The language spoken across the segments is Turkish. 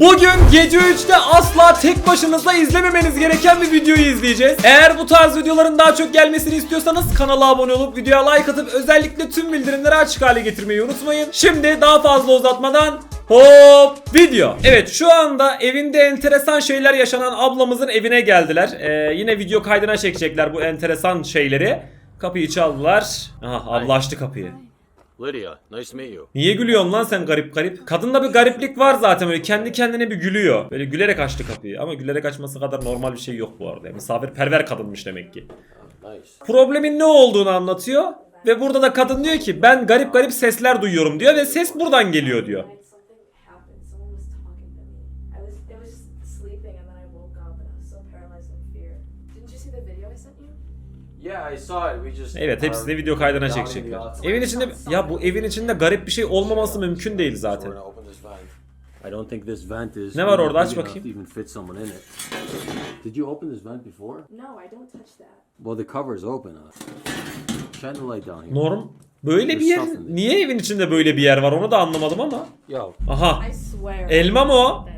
Bugün gece 3'te asla tek başınıza izlememeniz gereken bir videoyu izleyeceğiz. Eğer bu tarz videoların daha çok gelmesini istiyorsanız kanala abone olup videoya like atıp özellikle tüm bildirimleri açık hale getirmeyi unutmayın. Şimdi daha fazla uzatmadan Hop video. Evet şu anda evinde enteresan şeyler yaşanan ablamızın evine geldiler. Ee, yine video kaydına çekecekler bu enteresan şeyleri. Kapıyı çaldılar. Aha abla açtı kapıyı. Lydia, nice to meet you. Niye gülüyorsun lan sen garip garip? Kadında bir gariplik var zaten böyle kendi kendine bir gülüyor. Böyle gülerek açtı kapıyı ama gülerek açması kadar normal bir şey yok bu arada. Misafirperver kadınmış demek ki. Nice. Problemin ne olduğunu anlatıyor. Ve burada da kadın diyor ki ben garip garip sesler duyuyorum diyor ve ses buradan geliyor diyor. Evet hepsini video kaydına çekecekler. Evin içinde ya bu evin içinde garip bir şey olmaması mümkün değil zaten. I don't think this vent is. Ne var orada? Aç bakayım. Even fit someone in it. Did you open this vent before? No, I don't touch that. Well, the cover is open. Uh, shine the light down here. Norm böyle bir yer niye evin içinde böyle bir yer var onu da anlamadım ama. Yo, Aha I swear. elma mı o?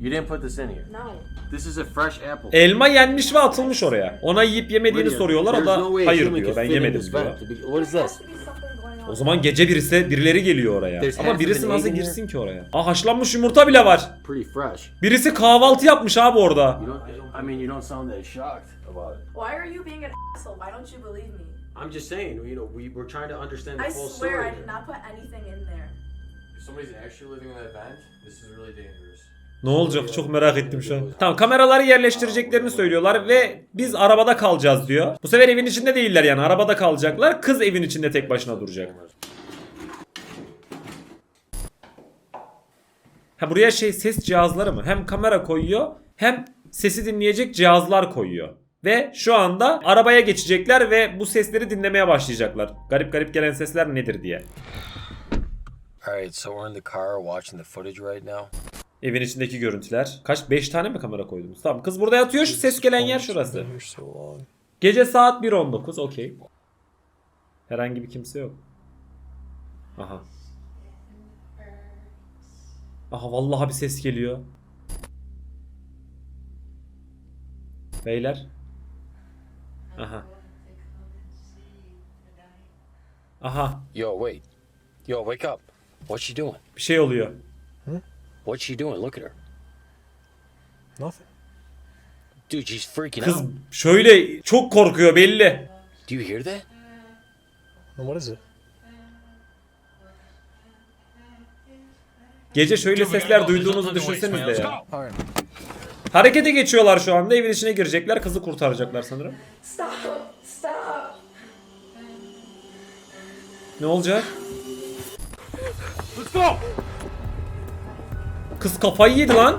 You didn't put this in here. No. This is a fresh apple. Elma yenmiş ve atılmış oraya. Ona yiyip yemediğini soruyorlar o da hayır diyor ben yemedim diyor. What is this? O zaman gece birisi birileri geliyor oraya. Ama birisi nasıl girsin ki oraya? Aa haşlanmış yumurta bile var. Pretty fresh. Birisi kahvaltı yapmış abi orada. I mean, you don't sound that shocked about it. Why are you being an asshole? Why don't you believe me? I'm just saying. You know, we we're trying to understand the I full swear story. I did not put anything in there. If somebody's actually living in that vent, this is really dangerous. Ne olacak çok merak ettim şu an. Tamam kameraları yerleştireceklerini söylüyorlar ve biz arabada kalacağız diyor. Bu sefer evin içinde değiller yani arabada kalacaklar. Kız evin içinde tek başına duracak. Ha buraya şey ses cihazları mı? Hem kamera koyuyor hem sesi dinleyecek cihazlar koyuyor. Ve şu anda arabaya geçecekler ve bu sesleri dinlemeye başlayacaklar. Garip garip gelen sesler nedir diye. Alright, so we're in the car watching the footage right now. Evin içindeki görüntüler. Kaç? 5 tane mi kamera koydunuz? Tamam kız burada yatıyor. Şu ses gelen yer şurası. Gece saat 1.19. Okey. Herhangi bir kimse yok. Aha. Aha vallahi bir ses geliyor. Beyler. Aha. Aha. Yo, wait. Yo, wake up. What's she doing? Bir şey oluyor. What's she doing? Look at her. Nothing. Dude, she's freaking Kız out. şöyle çok korkuyor belli. Do you hear that? What is it? Gece şöyle sesler duyduğunuzu düşünseniz de ya. Harekete geçiyorlar şu anda. Evin içine girecekler. Kızı kurtaracaklar sanırım. Stop! Stop! Ne olacak? Kız kafayı yedi lan.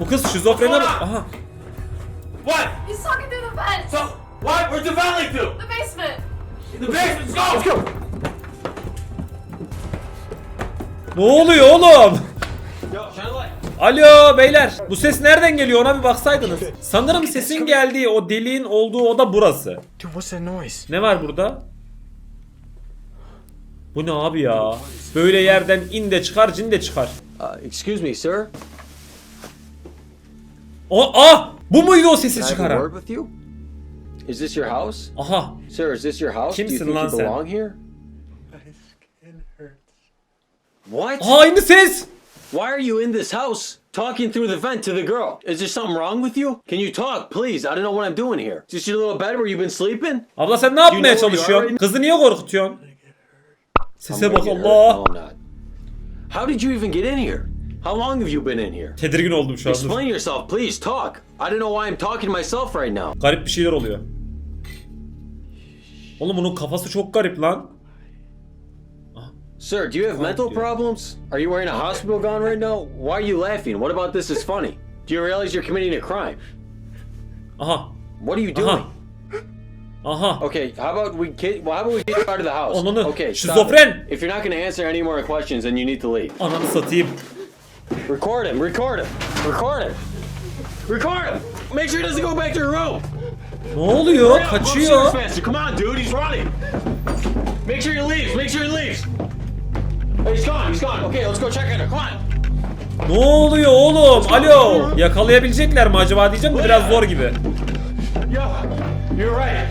Bu kız şizofrene... Aha. What? He's talking through the vent! So, what? Where's the vent lead to? The basement! In the basement. Let's go! Let's go! Ne oluyor oğlum? Yo, shine the light. Alo beyler. Bu ses nereden geliyor ona bir baksaydınız. Sanırım sesin geldiği o deliğin olduğu oda burası. Dude, what's that noise? Ne var burada? Bu ne abi ya? Böyle yerden in de çıkar cin de çıkar. Uh, excuse me, sir. O ah! Bu muydu o sesi çıkaran? Is this your house? Aha. Sir, is this your house? Do you Kimsin think you sen? belong here? What? Aha aynı ses. Why are you in this house talking through the vent to the girl? Is there something wrong with you? Can you talk, please? I don't know what I'm doing here. Is this your little bed where you've been sleeping? Abla sen ne yapmaya You know çalışıyorsun? Kızı niye korkutuyorsun? Sese bak. Allah. How did you even get in here? How long have you been in here? Tedirgin oldum şu anda. Explain yourself, please. Talk. I don't know why I'm talking to myself right now. Garip bir şeyler oluyor. Oğlum bunun kafası çok garip lan. Sir, do you have mental problems? Are you wearing a hospital gown right now? Why are you laughing? What about this is funny? Do you realize you're committing a crime? Aha. What are you doing? Aha. Aha. Okay, how about we get? Well, how about we get you out of the house? Ananı, Okay, stop şizofren. it. If you're not going to answer any more questions, then you need to leave. Ananı satayım. Record him. Record him. Record him. Record him. Make sure he doesn't go back to your room. Ne oluyor? Hurry up, go Kaçıyor. faster. Come on, dude. He's running. Make sure he leaves. Make sure he leaves. He's gone. He's gone. Okay, let's go check on her. Come on. Ne oluyor oğlum? Alo. Yakalayabilecekler mi acaba diyeceğim de biraz zor gibi. Yo, you're right.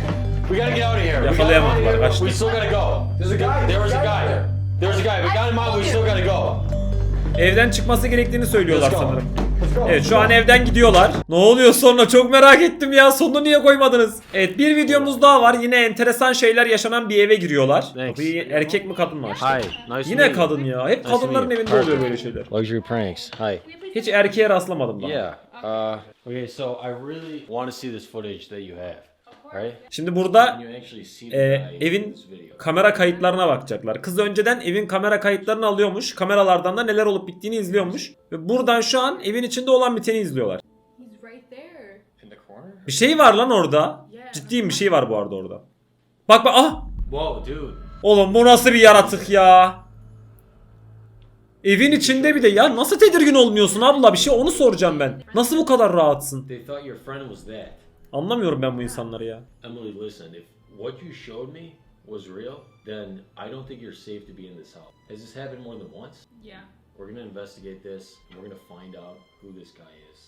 We gotta get out of here. Yakalayamadılar, get out of here. kaçtı. We still gotta go. There's a guy. There was a guy there. There was a guy. We got him out. We still gotta go. Evden çıkması gerektiğini söylüyorlar sanırım. Evet şu an evden gidiyorlar. Ne oluyor sonra çok merak ettim ya. Sonunu niye koymadınız? Evet bir videomuz daha var. Yine enteresan şeyler yaşanan bir eve giriyorlar. Kapıyı erkek mi kadın mı açtı? Hi. Nice Yine kadın ya. Hep kadınların evinde oluyor böyle şeyler. Luxury pranks. Hi. Hiç erkeğe rastlamadım daha. Yeah. Uh, okay, so I really want to see this footage that you have. Şimdi burada e, evin kamera kayıtlarına bakacaklar. Kız önceden evin kamera kayıtlarını alıyormuş. Kameralardan da neler olup bittiğini izliyormuş. Ve buradan şu an evin içinde olan biteni izliyorlar. Bir şey var lan orada. Ciddiyim bir şey var bu arada orada. Bak bak ah! Oğlum bu nasıl bir yaratık ya? Evin içinde bir de ya nasıl tedirgin olmuyorsun abla bir şey onu soracağım ben. Nasıl bu kadar rahatsın? Anlamıyorum ben bu insanları ya. Emily, listen. If what you showed me was real, then I don't think you're safe to be in this house. Has this happened more than once? Yeah. We're gonna investigate this. And we're gonna find out who this guy is.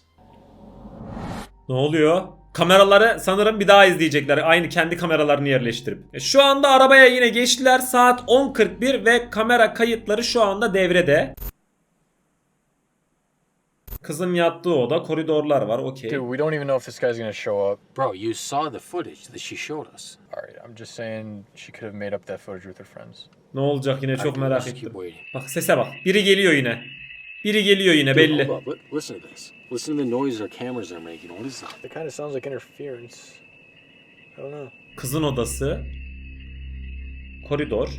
Ne oluyor? Kameraları sanırım bir daha izleyecekler. Aynı kendi kameralarını yerleştirip. E, şu anda arabaya yine geçtiler. Saat 10.41 ve kamera kayıtları şu anda devrede. Kızın yattığı oda, koridorlar var. Okey. Dude, we don't even know if this guy's gonna show up. Bro, you saw the footage that she showed us. Alright, I'm just saying she could have made up that footage with her friends. Ne olacak yine çok I merak just keep ettim. waiting. Bak sese bak. Biri geliyor yine. Biri geliyor yine Dude, belli. hold up. Li- Listen to this. Listen to the noise our cameras are making. What is that? It kind of sounds like interference. I don't know. Kızın odası. Koridor.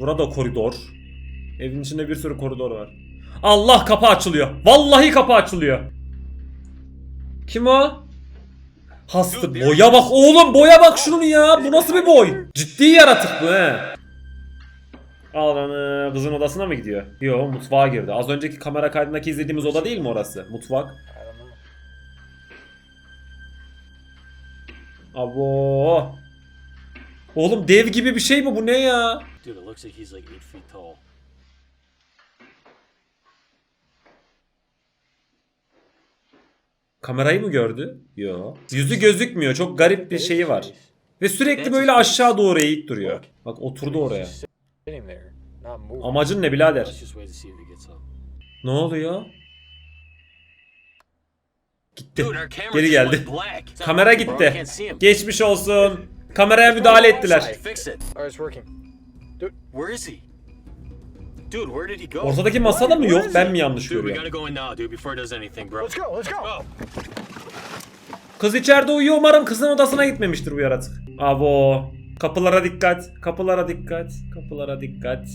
Burada koridor. Evin içinde bir sürü koridor var. Allah kapı açılıyor. Vallahi kapı açılıyor. Kim o? Hastı. Boya bak oğlum boya bak şunun ya. Bu nasıl bir boy? Ciddi yaratık bu he. Ağlanı kızın odasına mı gidiyor? Yo mutfağa girdi. Az önceki kamera kaydındaki izlediğimiz oda değil mi orası? Mutfak. Abo. Oğlum dev gibi bir şey mi bu ne ya? Dude, it looks like he's like eight feet tall. Kamerayı mı gördü? Yo. Yüzü gözükmüyor. Çok garip bir şeyi var. Ve sürekli böyle aşağı doğru eğik duruyor. Bak oturdu oraya. Amacın ne birader? Ne oluyor? Gitti. Geri geldi. Kamera gitti. Geçmiş olsun. Kameraya müdahale ettiler. Where is he? Dude, where did he go? Ortadaki masada mı yok? Ben mi yanlış Dude, we görüyorum? gotta go in now, dude, before he does anything, bro. Let's go, let's go! Kız içeride uyuyor umarım kızın odasına gitmemiştir bu yaratık. Abo. Kapılara dikkat. Kapılara dikkat. Kapılara dikkat.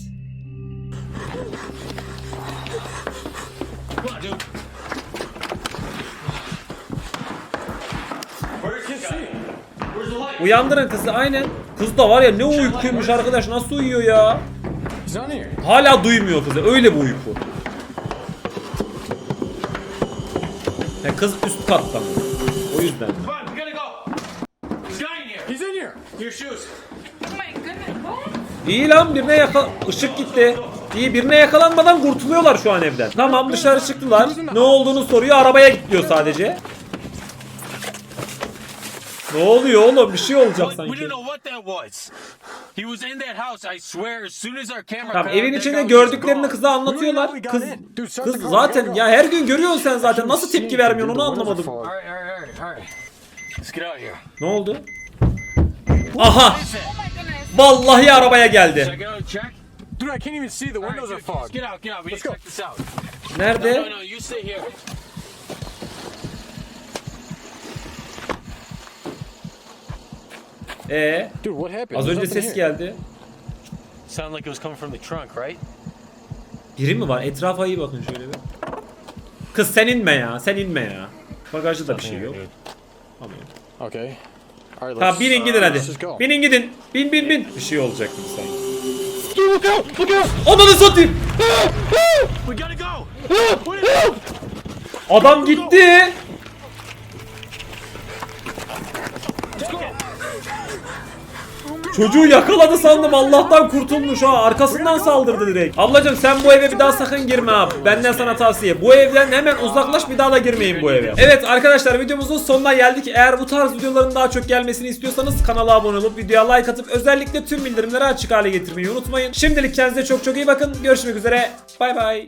Come on, dude. Where's this guy? Where's the light? Uyandırın kızı aynen. Kız da var ya ne uykuymuş arkadaş nasıl uyuyor ya? Hala duymuyor kızı öyle bir uyku. Ya kız üst katta mı? O yüzden. Come on, we gotta go. There's a guy in here. He's in here. Your shoes. Oh my goodness. What? İyi lan birine yaka... ışık gitti. İyi birine yakalanmadan kurtuluyorlar şu an evden. Tamam dışarı çıktılar. Ne olduğunu soruyor arabaya git diyor sadece. Ne oluyor oğlum? Bir şey olacak sanki. Tamam evin içinde gördüklerini kıza anlatıyorlar. Kız kız zaten ya her gün görüyorsun sen zaten. Nasıl tepki vermiyorsun onu anlamadım. Ne oldu? Aha! Vallahi arabaya geldi. Check it out, check. Dude, I can't even see. The All right, windows are dude, just fogged. get out, get out. We need to check this out. No, Nerede? no, you stay here. Ee, Dude, what happened? az önce ses geldi. Sounded like it was coming from the trunk, right? Biri mi var? Etrafa iyi bakın şöyle bir. Kız sen inme ya. Sen inme ya. Bagajda da bir şey yok. Tamam. Okay. Alright, Tamam let's, binin gidin uh, hadi. let's just go. Binin gidin. Bin bin bin. Bir şey olacak gibi sanki. Dur look out! Look out! Ananı satayım! We gotta go. Adam gitti. Çocuğu yakaladı sandım Allah'tan kurtulmuş ha arkasından saldırdı direkt. Ablacım sen bu eve bir daha sakın girme abi. Benden sana tavsiye. Bu evden hemen uzaklaş bir daha da girmeyin bu eve. Evet arkadaşlar videomuzun sonuna geldik. Eğer bu tarz videoların daha çok gelmesini istiyorsanız kanala abone olup videoya like atıp özellikle tüm bildirimleri açık hale getirmeyi unutmayın. Şimdilik kendinize çok çok iyi bakın. Görüşmek üzere. Bay bay.